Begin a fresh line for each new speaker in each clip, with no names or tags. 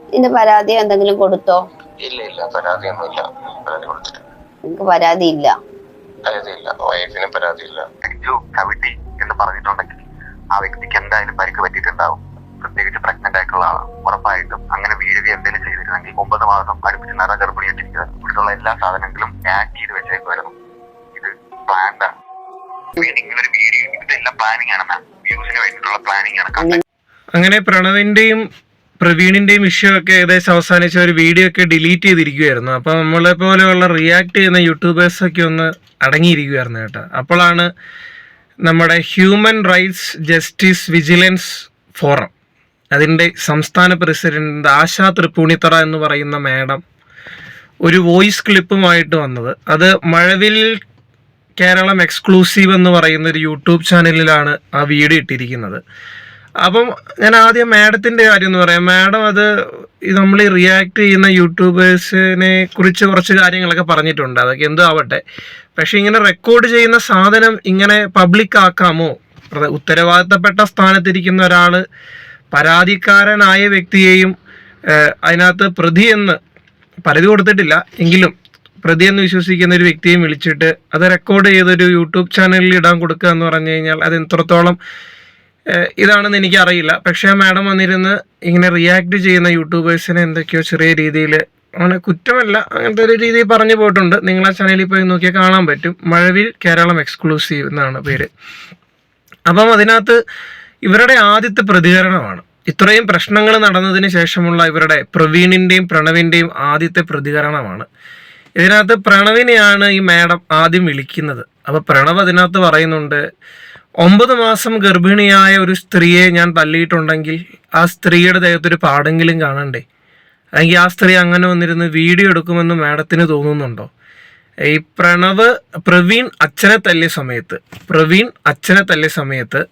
ഇതിന്റെ പരാതി എന്തെങ്കിലും കൊടുത്തോ?
ഇല്ല ഇല്ല. പരാതിയൊന്നും ഇല്ല പരാതി
നിങ്ങൾക്ക് പരാതി ഇല്ല
വൈഫിന്
കവിട്ടി എന്ന് പറഞ്ഞിട്ടുണ്ടെങ്കിൽ ആ വ്യക്തിക്ക് എന്തായാലും പരിക്ക് പറ്റിയിട്ടുണ്ടാവും. പ്രത്യേകിച്ച് പ്രഗ്നന്റ് ആയിട്ടുള്ള ആളാണ് ഉറപ്പായിട്ടും അങ്ങനെ വീഴുക എന്തെങ്കിലും ചെയ്തിരുന്നെങ്കിൽ ഒമ്പത് മാസം അടുപ്പിച്ച് എല്ലാ സാധനങ്ങളും പാക്ക് ചെയ്ത് വെച്ചേക്കുമായിരുന്നു ഇത് പ്ലാൻഡ് ആണ്. ഇങ്ങനെ ഒരു വീഡിയോ ഇതെല്ലാം പ്ലാനിങ് ആണ് മാം വ്യൂസിന് വേണ്ടിയിട്ടുള്ള പ്ലാനിങ് ആണ്.
അങ്ങനെ
അങ്ങനെ പ്രണവിന്റെയും പ്രവീണിന്റെയും ഇഷ്യൂ ഒക്കെ ഏകദേശം അവസാനിച്ച ഒരു വീഡിയോ ഒക്കെ ഡിലീറ്റ് ചെയ്തിരിക്കുമായിരുന്നു അപ്പൊ നമ്മളെ പോലെയുള്ള റിയാക്ട് ചെയ്യുന്ന യൂട്യൂബേഴ്സ് ഒക്കെ ഒന്ന് അടങ്ങിയിരിക്കുമായിരുന്നു കേട്ടോ. അപ്പോഴാണ് നമ്മുടെ human rights justice vigilance forum അതിന്റെ സംസ്ഥാന പ്രസിഡന്റ് ആശാ തൃപ്പൂണിത്തറ എന്ന് പറയുന്ന മാഡം ഒരു വോയിസ് ക്ലിപ്പുമായിട്ട് വന്നത്. അത് മഴവിൽ കേരളം എക്സ്ക്ലൂസീവ് എന്ന് പറയുന്ന ഒരു യൂട്യൂബ് ചാനലിലാണ് ആ വീഡിയോ ഇട്ടിരിക്കുന്നത്. അപ്പം ഞാൻ ആദ്യം മാഡത്തിന്റെ കാര്യം എന്ന് പറയാം. മാഡം അത് നമ്മൾ ഈ റിയാക്ട് ചെയ്യുന്ന യൂട്യൂബേഴ്സിനെ കുറിച്ച് കുറച്ച് കാര്യങ്ങളൊക്കെ പറഞ്ഞിട്ടുണ്ട്. അതൊക്കെ എന്തോ ആവട്ടെ. പക്ഷെ ഇങ്ങനെ റെക്കോർഡ് ചെയ്യുന്ന സാധനം ഇങ്ങനെ പബ്ലിക് ആക്കാമോ? ഉത്തരവാദിത്തപ്പെട്ട സ്ഥാനത്തിരിക്കുന്ന ഒരാൾ പരാതിക്കാരനായ വ്യക്തിയെയും അതിനകത്ത് പ്രതി എന്ന് പരാതി കൊടുത്തിട്ടില്ല. എങ്കിലും പ്രതി എന്ന് വിശ്വസിക്കുന്ന ഒരു വ്യക്തിയെ വിളിച്ചിട്ട് അത് റെക്കോർഡ് ചെയ്തൊരു യൂട്യൂബ് ചാനലിൽ ഇടാൻ കൊടുക്കുക എന്ന് പറഞ്ഞു കഴിഞ്ഞാൽ അത് എത്രത്തോളം ഇതാണെന്ന് എനിക്കറിയില്ല. പക്ഷേ ആ മാഡം വന്നിരുന്ന് ഇങ്ങനെ റിയാക്ട് ചെയ്യുന്ന യൂട്യൂബേഴ്സിനെ എന്തൊക്കെയോ ചെറിയ രീതിയിൽ അങ്ങനെ കുറ്റമല്ല അങ്ങനത്തെ ഒരു രീതിയിൽ പറഞ്ഞു പോയിട്ടുണ്ട്. നിങ്ങൾ ആ ചാനലിൽ പോയി നോക്കിയാൽ കാണാൻ പറ്റും. മഴവിൽ കേരളം എക്സ്ക്ലൂസീവ് എന്നാണ് പേര്. അപ്പം അതിനകത്ത് ഇവരുടെ ആദ്യത്തെ പ്രതികരണമാണ്. ഇത്രയും പ്രശ്നങ്ങൾ നടന്നതിന് ശേഷമുള്ള ഇവരുടെ പ്രവീണിന്റെയും പ്രണവിന്റെയും ആദ്യത്തെ പ്രതികരണമാണ്. ഇതിനകത്ത് പ്രണവിനെയാണ് ഈ മാഡം ആദ്യം വിളിക്കുന്നത്. അപ്പോൾ പ്രണവ് അതിനകത്ത് പറയുന്നുണ്ട് ഒമ്പത് മാസം ഗർഭിണിയായ ഒരു സ്ത്രീയെ ഞാൻ തല്ലിയിട്ടുണ്ടെങ്കിൽ ആ സ്ത്രീയുടെ ദേഹത്തൊരു പാടെങ്കിലും കാണണ്ടേ? അല്ലെങ്കിൽ ആ സ്ത്രീ അങ്ങനെ വന്നിരുന്ന് വീഡിയോ എടുക്കുമെന്ന് മാഡത്തിന് തോന്നുന്നുണ്ടോ? ഈ പ്രണവ് പ്രവീൺ അച്ഛനെ തല്ലിയ സമയത്ത് പ്രവീൺ അച്ഛനെ തല്ലിയ സമയത്ത്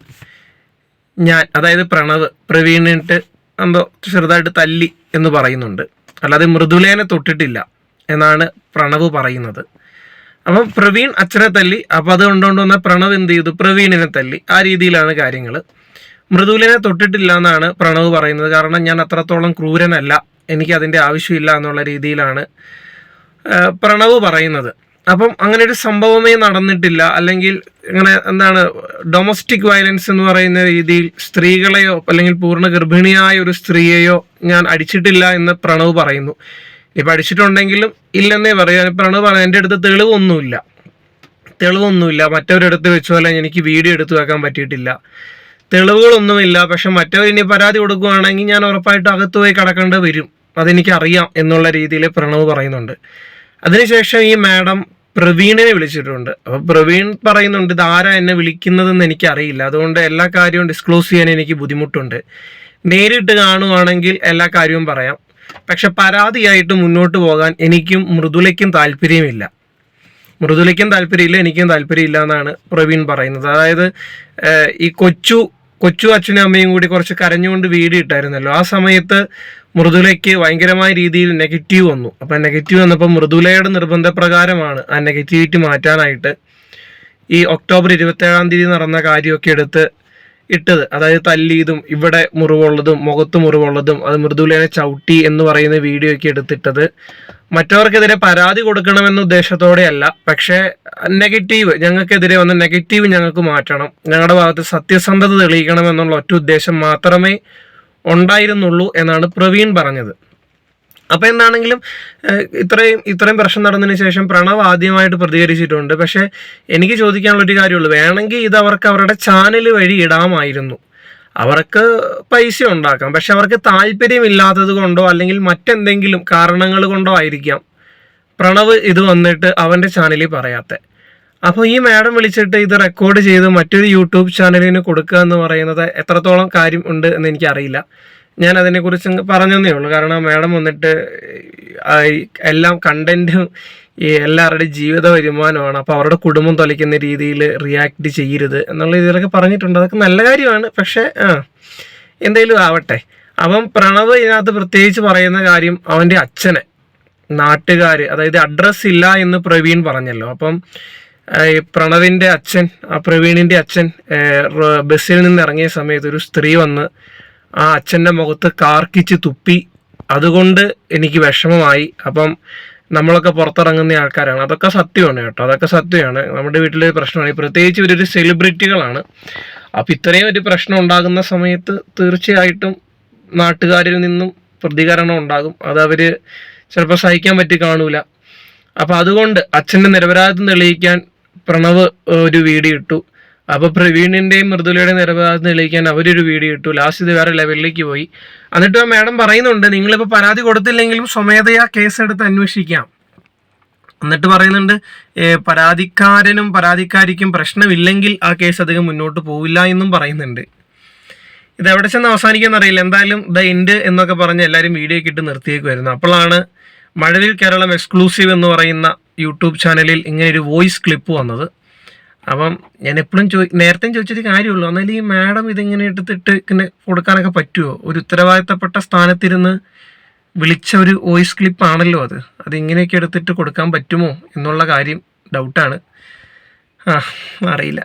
ഞാൻ അതായത് പ്രണവ് പ്രവീണിട്ട് എന്തോ ചെറുതായിട്ട് തല്ലി എന്ന് പറയുന്നുണ്ട്. അല്ലാതെ മൃദുലേനെ തൊട്ടിട്ടില്ല എന്നാണ് പ്രണവ് പറയുന്നത്. അപ്പം പ്രവീൺ അച്ഛനെ തല്ലി. അപ്പം അത് കൊണ്ടുകൊണ്ട് വന്ന പ്രണവ് എന്ത് ചെയ്തു? പ്രവീണിനെ തല്ലി. ആ രീതിയിലാണ് കാര്യങ്ങൾ മൃദുലിനെ തൊട്ടിട്ടില്ല എന്നാണ് പ്രണവ് പറയുന്നത്. കാരണം ഞാൻ അത്രത്തോളം ക്രൂരനല്ല. എനിക്ക് അതിന്റെ ആവശ്യമില്ല എന്നുള്ള രീതിയിലാണ് പ്രണവ് പറയുന്നത്. അപ്പം അങ്ങനെ ഒരു സംഭവമേ നടന്നിട്ടില്ല. അല്ലെങ്കിൽ ഇങ്ങനെ എന്താണ് ഡൊമസ്റ്റിക് വയലൻസ് എന്ന് പറയുന്ന രീതിയിൽ സ്ത്രീകളെയോ അല്ലെങ്കിൽ പൂർണ ഗർഭിണിയായ ഒരു സ്ത്രീയെയോ ഞാൻ അടിച്ചിട്ടില്ല എന്ന് പ്രണവ് പറയുന്നു. പഠിച്ചിട്ടുണ്ടെങ്കിലും ഇല്ലെന്നേ പറയാൻ പ്രണവ് പറഞ്ഞത്. എന്റെ അടുത്ത് തെളിവൊന്നുമില്ല. തെളിവൊന്നുമില്ല. മറ്റവരെടുത്ത് വെച്ചോ അല്ലെങ്കിൽ എനിക്ക് വീഡിയോ എടുത്തു വെക്കാൻ പറ്റിയിട്ടില്ല. തെളിവുകളൊന്നുമില്ല. പക്ഷെ മറ്റവർ ഇനി പരാതി കൊടുക്കുകയാണെങ്കിൽ ഞാൻ ഉറപ്പായിട്ടും അകത്ത് പോയി കിടക്കേണ്ടി വരും. അതെനിക്കറിയാം എന്നുള്ള രീതിയിൽ പ്രണവ് പറയുന്നുണ്ട്. അതിനുശേഷം ഈ മാഡം പ്രവീണിനെ വിളിച്ചിട്ടുണ്ട്. അപ്പോൾ പ്രവീൺ പറയുന്നുണ്ട് ഇതാരാ എന്നെ വിളിക്കുന്നതെന്ന് എനിക്കറിയില്ല. അതുകൊണ്ട് എല്ലാ കാര്യവും ഡിസ്ക്ലോസ് ചെയ്യാൻ എനിക്ക് ബുദ്ധിമുട്ടുണ്ട്. നേരിട്ട് കാണുവാണെങ്കിൽ എല്ലാ കാര്യവും പറയാം. പക്ഷെ പരാതിയായിട്ട് മുന്നോട്ട് പോകാൻ എനിക്കും മൃദുലയ്ക്കും താല്പര്യമില്ല. മൃദുലയ്ക്കും താല്പര്യമില്ല എനിക്കും താല്പര്യമില്ല എന്നാണ് പ്രവീൺ പറയുന്നത്. അതായത് ഈ കൊച്ചു കൊച്ചു അച്ഛനും അമ്മയും കൂടി കുറച്ച് കരഞ്ഞുകൊണ്ട് വീട് ഇട്ടായിരുന്നല്ലോ. ആ സമയത്ത് മൃദുലയ്ക്ക് ഭയങ്കരമായ രീതിയിൽ നെഗറ്റീവ് വന്നു. അപ്പം നെഗറ്റീവ് വന്നപ്പോൾ മൃദുലയുടെ നിർബന്ധപ്രകാരമാണ് ആ നെഗറ്റിവിറ്റി മാറ്റാനായിട്ട് ഈ ഒക്ടോബർ ഇരുപത്തേഴാം തീയതി നടന്ന കാര്യമൊക്കെ എടുത്ത് ഇട്ടത്. അതായത് തല്ലിയതും ഇവിടെ മുറിവുള്ളതും മുഖത്ത് മുറിവുള്ളതും അത് മൃദുലേനെ ചവിട്ടി എന്ന് പറയുന്ന വീഡിയോ ഒക്കെ എടുത്തിട്ടത്. മറ്റവർക്കെതിരെ പരാതി കൊടുക്കണമെന്ന ഉദ്ദേശത്തോടെയല്ല. പക്ഷേ നെഗറ്റീവ് ഞങ്ങൾക്കെതിരെ വന്ന നെഗറ്റീവ് ഞങ്ങൾക്ക് മാറ്റണം. ഞങ്ങളുടെ ഭാഗത്ത് സത്യസന്ധത തെളിയിക്കണം എന്നുള്ള ഒറ്റ ഉദ്ദേശം മാത്രമേ ഉണ്ടായിരുന്നുള്ളൂ എന്നാണ് പ്രവീൺ പറഞ്ഞത്. അപ്പോൾ എന്താണെങ്കിലും ഇത്രയും ഇത്രയും പ്രശ്നം നടന്നതിന് ശേഷം പ്രണവ് ആദ്യമായിട്ട് പ്രതികരിച്ചിട്ടുണ്ട്. പക്ഷേ എനിക്ക് ചോദിക്കാനുള്ള ഒരു കാര്യമുള്ളൂ. വേണമെങ്കിൽ ഇത് അവർക്ക് അവരുടെ ചാനൽ വഴി ഇടാമായിരുന്നു. അവർക്ക് പൈസ ഉണ്ടാക്കാം. പക്ഷെ അവർക്ക് താല്പര്യമില്ലാത്തത് കൊണ്ടോ അല്ലെങ്കിൽ മറ്റെന്തെങ്കിലും കാരണങ്ങൾ കൊണ്ടോ ആയിരിക്കാം പ്രണവ് ഇത് വന്നിട്ട് അവന്റെ ചാനലിൽ പറയാത്ത. അപ്പോൾ ഈ മാഡം വിളിച്ചിട്ട് ഇത് റെക്കോർഡ് ചെയ്ത് മറ്റൊരു യൂട്യൂബ് ചാനലിന് കൊടുക്കുക എന്ന് പറയുന്നത് എത്രത്തോളം കാര്യം ഉണ്ട് എന്ന് എനിക്കറിയില്ല. ഞാൻ അതിനെക്കുറിച്ച് കുറിച്ച് പറഞ്ഞതേ ഉള്ളൂ. കാരണം മാഡം വന്നിട്ട് എല്ലാം കണ്ടന്റും ഈ എല്ലാവരുടെയും ജീവിത വരുമാനമാണ്. അപ്പോൾ അവരുടെ കുടുംബം തൊലയ്ക്കുന്ന രീതിയിൽ റിയാക്ട് ചെയ്യരുത് എന്നുള്ള രീതിയിലൊക്കെ പറഞ്ഞിട്ടുണ്ട്. അതൊക്കെ നല്ല കാര്യമാണ്. പക്ഷേ ആ എന്തെങ്കിലും ആവട്ടെ. അപ്പം പ്രണവ് ഇതിനകത്ത് പ്രത്യേകിച്ച് പറയുന്ന കാര്യം അവന്റെ അച്ഛനെ നാട്ടുകാർ അതായത് അഡ്രസ്സ് ഇല്ല എന്ന് പ്രവീൺ പറഞ്ഞല്ലോ. അപ്പം പ്രണവിന്റെ പ്രണവിന്റെ അച്ഛൻ ആ പ്രവീണിന്റെ അച്ഛൻ ബസ്സിൽ നിന്ന് ഇറങ്ങിയ സമയത്ത് ഒരു സ്ത്രീ വന്ന് ആ അച്ഛന്റെ മുഖത്ത് കാർക്കിച്ച് തുപ്പി. അതുകൊണ്ട് എനിക്ക് വിഷമമായി. അപ്പം നമ്മളൊക്കെ പുറത്തിറങ്ങുന്ന ആൾക്കാരാണ്. അതൊക്കെ സത്യമാണ് കേട്ടോ. അതൊക്കെ സത്യമാണ്. നമ്മുടെ വീട്ടിലെ പ്രശ്നമാണ്. പ്രത്യേകിച്ച് ഇവരൊരു സെലിബ്രിറ്റികളാണ്. അപ്പം ഇത്രയും ഒരു പ്രശ്നം ഉണ്ടാകുന്ന സമയത്ത് തീർച്ചയായിട്ടും നാട്ടുകാരിൽ നിന്നും പ്രതികരണം ഉണ്ടാകും. അത് അവർ ചിലപ്പോൾ സഹിക്കാൻ പറ്റി കാണൂല. അപ്പം അതുകൊണ്ട് അച്ഛന്റെ നിരപരാധിത്വം തെളിയിക്കാൻ പ്രണവ് ഒരു വീഡിയോ ഇട്ടു. അപ്പോൾ പ്രവീണിന്റെയും മൃദുലയുടെയും നിരപരാധം തെളിയിക്കാൻ അവരൊരു വീഡിയോ ഇട്ടു. ലാസ്റ്റ് ഇത് വേറെ ലെവലിലേക്ക് പോയി. എന്നിട്ട് ആ മാഡം പറയുന്നുണ്ട് നിങ്ങളിപ്പോൾ പരാതി കൊടുത്തില്ലെങ്കിലും സ്വമേധയാ കേസെടുത്ത് അന്വേഷിക്കാം. എന്നിട്ട് പറയുന്നുണ്ട് പരാതിക്കാരനും പരാതിക്കാരിക്കും പ്രശ്നമില്ലെങ്കിൽ ആ കേസ് അധികം മുന്നോട്ട് പോവില്ല എന്നും പറയുന്നുണ്ട്. ഇത് എവിടെ ചെന്ന് അവസാനിക്കുമെന്ന് അറിയില്ല. എന്തായാലും ദ എൻഡ് എന്നൊക്കെ പറഞ്ഞ് എല്ലാവരും വീഡിയോ ഇട്ട് നിർത്തിയേക്കുമായിരുന്നു അപ്പോഴാണ് മഴവിൽ കേരളം എക്സ്ക്ലൂസീവ് എന്ന് പറയുന്ന യൂട്യൂബ് ചാനലിൽ ഇങ്ങനെ ഒരു വോയിസ് ക്ലിപ്പ് വന്നത്. അപ്പം ഞാൻ എപ്പോഴും ചോ നേരത്തെയും ചോദിച്ചൊരു കാര്യമുള്ളൂ. എന്നാലും ഈ മാഡം ഇതിങ്ങനെ എടുത്തിട്ട് ഇങ്ങനെ കൊടുക്കാനൊക്കെ പറ്റുമോ ഒരു ഉത്തരവാദിത്തപ്പെട്ട സ്ഥാനത്തിരുന്ന് വിളിച്ച ഒരു വോയിസ് ക്ലിപ്പാണല്ലോ അത്. അതിങ്ങനെയൊക്കെ എടുത്തിട്ട് കൊടുക്കാൻ പറ്റുമോ എന്നുള്ള കാര്യം ഡൗട്ടാണ് ആ അറിയില്ല.